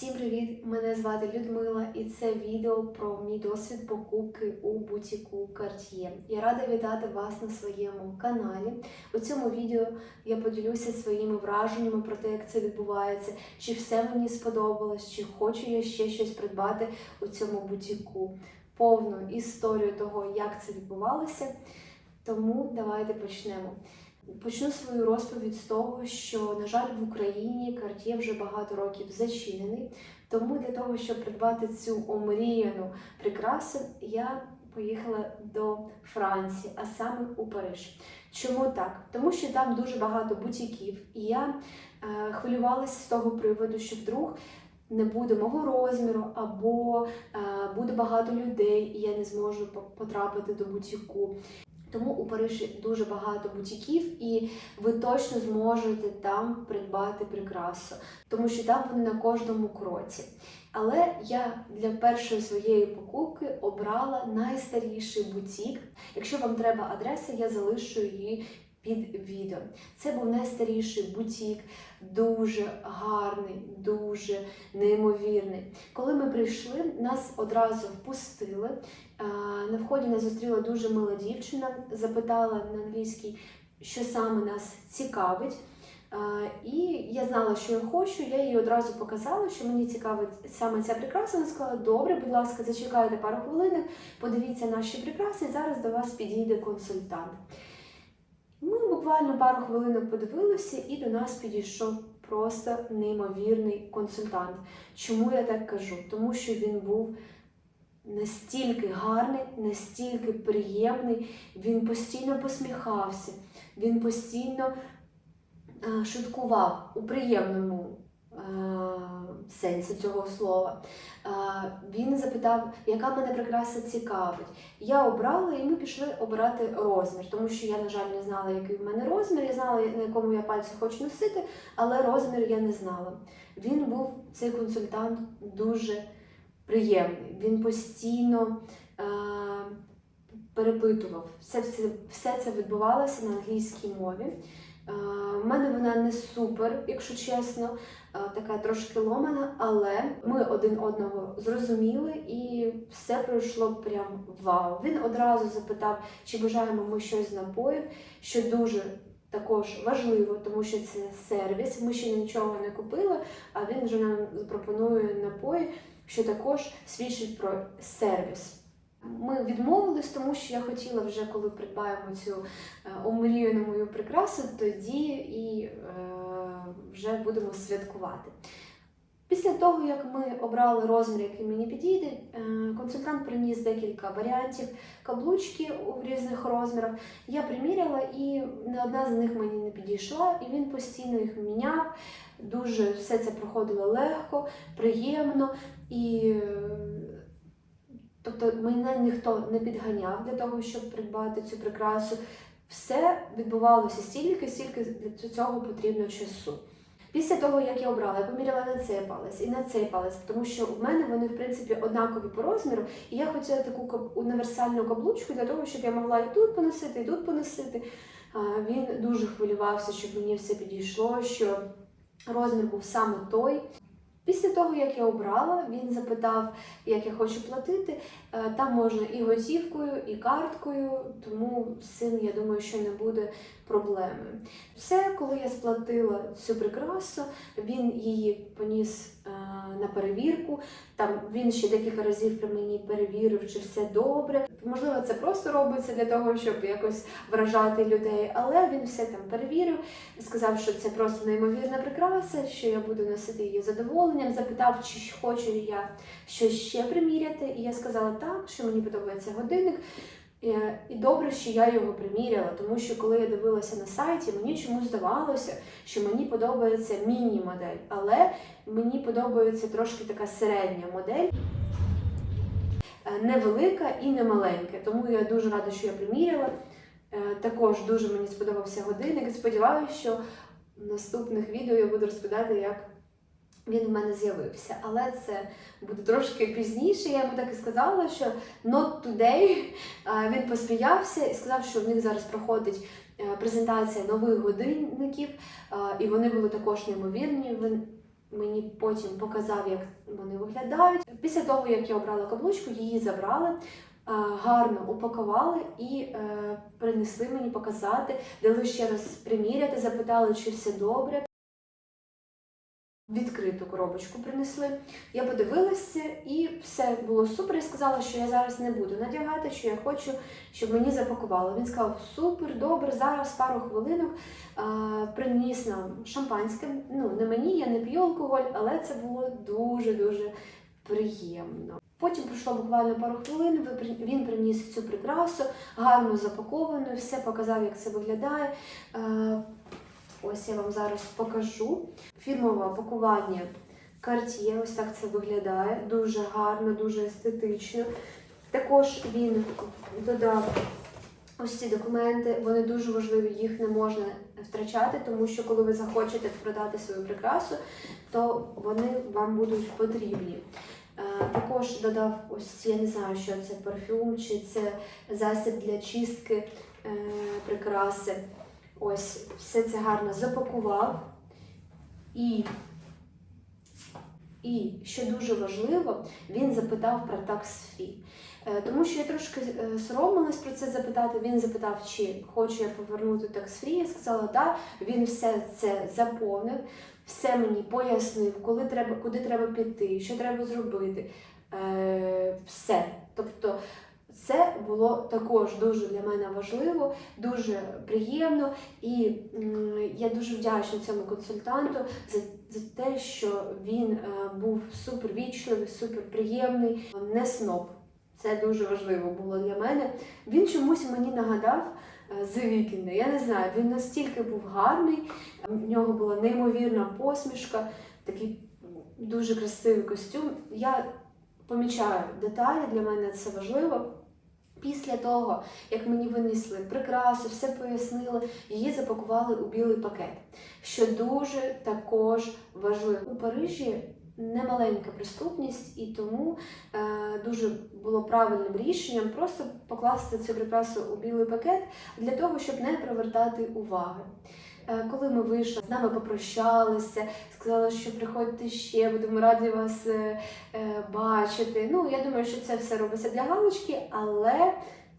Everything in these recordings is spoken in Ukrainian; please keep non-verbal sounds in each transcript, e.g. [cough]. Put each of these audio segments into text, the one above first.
Всім привіт! Мене звати Людмила, і це відео про мій досвід покупки у бутіку Cartier. Я рада вітати вас на своєму каналі. У цьому відео я поділюся своїми враженнями про те, як це відбувається, чи все мені сподобалось, чи хочу я ще щось придбати у цьому бутіку. Повну історію того, як це відбувалося. Тому давайте почнемо. Почну свою розповідь з того, що, на жаль, в Україні Cartier вже багато років зачинений. Тому для того, щоб придбати цю омріяну прикрасу, я поїхала до Франції, а саме у Париж. Чому так? Тому що там дуже багато бутіків, і я е, хвилювалася з того приводу, що вдруг не буде мого розміру, або е, буде багато людей, і я не зможу по- потрапити до бутіку. Тому у Парижі дуже багато бутіків, і ви точно зможете там придбати прикрасу, тому що там вони на кожному кроці. Але я для першої своєї покупки обрала найстаріший бутік. Якщо вам треба адреса, я залишу її під відео. Це був найстаріший бутік, дуже гарний, дуже неймовірний. Коли ми прийшли, нас одразу впустили. На вході нас зустріла дуже мила дівчина, запитала на англійській, що саме нас цікавить. І я знала, що я хочу. Я їй одразу показала, що мені цікавить саме ця прикраса. Вона сказала: добре, будь ласка, зачекайте пару хвилин, подивіться наші прикраси, і зараз до вас підійде консультант. Ми буквально пару хвилин подивилися, і до нас підійшов просто неймовірний консультант. Чому я так кажу? Тому що він був настільки гарний, настільки приємний, він постійно посміхався, він постійно е, шуткував у приємному е, сенсі цього слова. Е, Він запитав, яка мене прикраса цікавить. Я обрала, і ми пішли обирати розмір, тому що я, на жаль, не знала, який в мене розмір. Я знала, на якому я пальці хочу носити, але розмір я не знала. Він був цей консультант дуже приємний. Він постійно е, перепитував. Все, все, все це відбувалося на англійській мові. Е, в мене вона не супер, якщо чесно, е, така трошки ломана, але ми один одного зрозуміли і все пройшло прям вау. Він одразу запитав, чи бажаємо ми щось з напоїв, що дуже також важливо, тому що це сервіс. Ми ще нічого не купили, а він вже нам пропонує напої, що також свідчить про сервіс. Ми відмовились, тому що я хотіла вже, коли придбаємо цю е, омріяну мою прикрасу, тоді і е, вже будемо святкувати. Після того, як ми обрали розмір, який мені підійде, е, консультант приніс декілька варіантів каблучки у різних розмірах. Я приміряла, і не одна з них мені не підійшла, і він постійно їх міняв. Дуже все це проходило легко, приємно і. Тобто мене ніхто не підганяв для того, щоб придбати цю прикрасу. Все відбувалося стільки, стільки для цього потрібно часу. Після того, як я обрала, я поміряла на цей палець і на цей палець, тому що в мене вони, в принципі, однакові по розміру, і я хотіла таку універсальну каблучку для того, щоб я могла і тут поносити, і тут поносити. Він дуже хвилювався, щоб мені все підійшло, що розмір був саме той. Після того, як я обрала, він запитав, як я хочу платити. Е, Там можна і готівкою, і карткою, тому з цим я думаю, що не буде проблеми. Все, коли я сплатила цю прикрасу, він її поніс е, на перевірку. Там він ще декілька разів при мені перевірив, чи все добре. Можливо, це просто робиться для того, щоб якось вражати людей, але він все там перевірив, сказав, що це просто неймовірна прикраса, що я буду носити її задоволенням. Запитав, чи хочу я щось ще приміряти. І я сказала так, що мені подобається годинник. І добре, що я його приміряла, тому що коли я дивилася на сайті, мені чомусь здавалося, що мені подобається міні-модель, але мені подобається трошки така середня модель. Е, Невелика і не маленька. Тому я дуже рада, що я приміряла. Е, Також дуже мені сподобався годинник. Сподіваюся, що в наступних відео я буду розповідати, як він в мене з'явився. Але це буде трошки пізніше. Я йому так і сказала, що not today. Він посміявся і сказав, що в них зараз проходить е, презентація нових годинників, і вони були також неймовірні. Він мені потім показав, як вони виглядають. Після того, як я обрала каблучку, її забрали. Гарно упакували і е, принесли мені показати, дали ще раз приміряти, запитали, чи все добре. Відкриту коробочку принесли. Я подивилася, і все було супер. Я сказала, що я зараз не буду надягати, що я хочу, щоб мені запакували. Він сказав: супер, добре, зараз пару хвилинок. А, приніс нам шампанське. Ну, не мені, я не п'ю алкоголь, але це було дуже-дуже приємно. Потім пройшло буквально пару хвилин. ви Він приніс цю прикрасу, гарно запаковану, все показав, як це виглядає. Ось я вам зараз покажу. Фірмове пакування Cartier, ось так це виглядає. Дуже гарно, дуже естетично. Також він додав ось ці документи, вони дуже важливі, їх не можна втрачати, тому що коли ви захочете продати свою прикрасу, то вони вам будуть потрібні. Е, Також додав ось я не знаю, що це парфюм, чи це засіб для чистки е, прикраси. Ось все це гарно запакував. І, і що дуже важливо, він запитав про такс-фрі. Е, Тому що я трошки е, соромилась про це запитати. Він запитав, чи хочу я повернути такс-фрі. Я сказала, так. Він все це заповнив, все мені пояснив, коли треба, куди треба піти, що треба зробити. Е, все. Тобто це було також дуже для мене важливо, дуже приємно, і я дуже вдячна цьому консультанту за, за те, що він е, був супер вічливий, супер не сноб. Це дуже важливо було для мене. Він чомусь мені нагадав е, The Weeknd. Я не знаю, він настільки був гарний, в нього була неймовірна посмішка, такий дуже красивий костюм. Я помічаю деталі, для мене це важливо. Після того, як мені винесли прикраси, все пояснили, її запакували у білий пакет, що дуже також важливо. У Парижі немаленька преступність, і тому е, дуже було правильним рішенням просто покласти цю прикрасу у білий пакет для того, щоб не привертати уваги. Е, Коли ми вийшли, з нами попрощалися, сказали, що приходьте ще, будемо раді вас е, е, бачити. Ну, я думаю, що це все робиться для галочки, але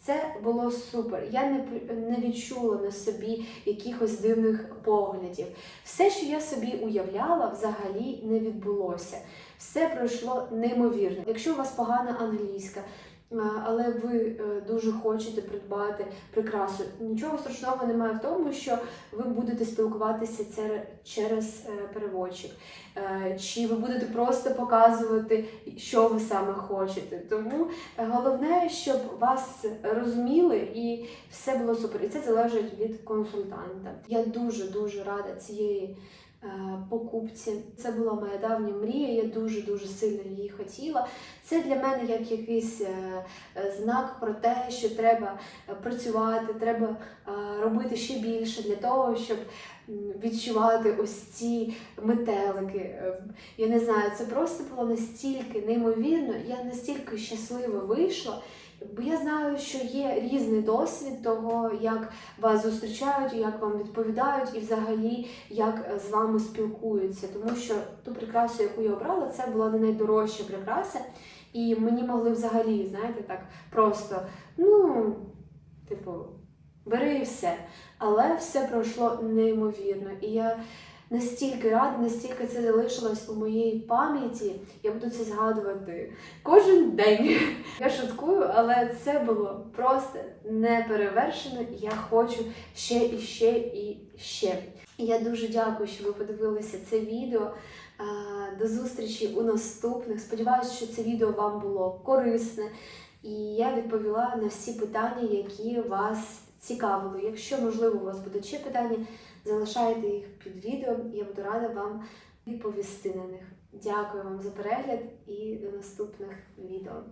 це було супер. Я не, не відчула на собі якихось дивних поглядів. Все, що я собі уявляла, взагалі не відбулося. Все пройшло неймовірно. Якщо у вас погана англійська, але ви е, дуже хочете придбати прикрасу, нічого страшного немає в тому, що ви будете спілкуватися через е, переводчик. Е, Чи ви будете просто показувати, що ви саме хочете. Тому головне, щоб вас розуміли і все було супер. І це залежить від консультанта. Я дуже дуже рада цієї. Е, Покупці це була моя давня мрія. Я дуже дуже сильно її хотіла. Це для мене як якийсь е, е, знак про те, що треба працювати, треба робити ще більше для того, щоб відчувати ось ці метелики. Я не знаю, це просто було настільки неймовірно. Я настільки щаслива вийшла. Бо я знаю, що є різний досвід того, як вас зустрічають, як вам відповідають, і взагалі як е, з вами спілкуються. Тому що ту прикрасу, яку я обрала, це була не найдорожча прикраса, і мені могли взагалі, знаєте, так просто, ну, типу, бери і все. Але все пройшло неймовірно. І я настільки рада, настільки це залишилось у моїй пам'яті. Я буду це згадувати кожен день. [laughs] Я шуткую, але це було просто неперевершено. Я хочу ще і ще і ще. Я дуже дякую, що ви подивилися це відео. До зустрічі у наступних. Сподіваюся, що це відео вам було корисне. І я відповіла на всі питання, які вас цікавили. Якщо, можливо, у вас будуть ще питання, залишайте їх під відео, і я буду рада вам відповісти на них. Дякую вам за перегляд і до наступних відео.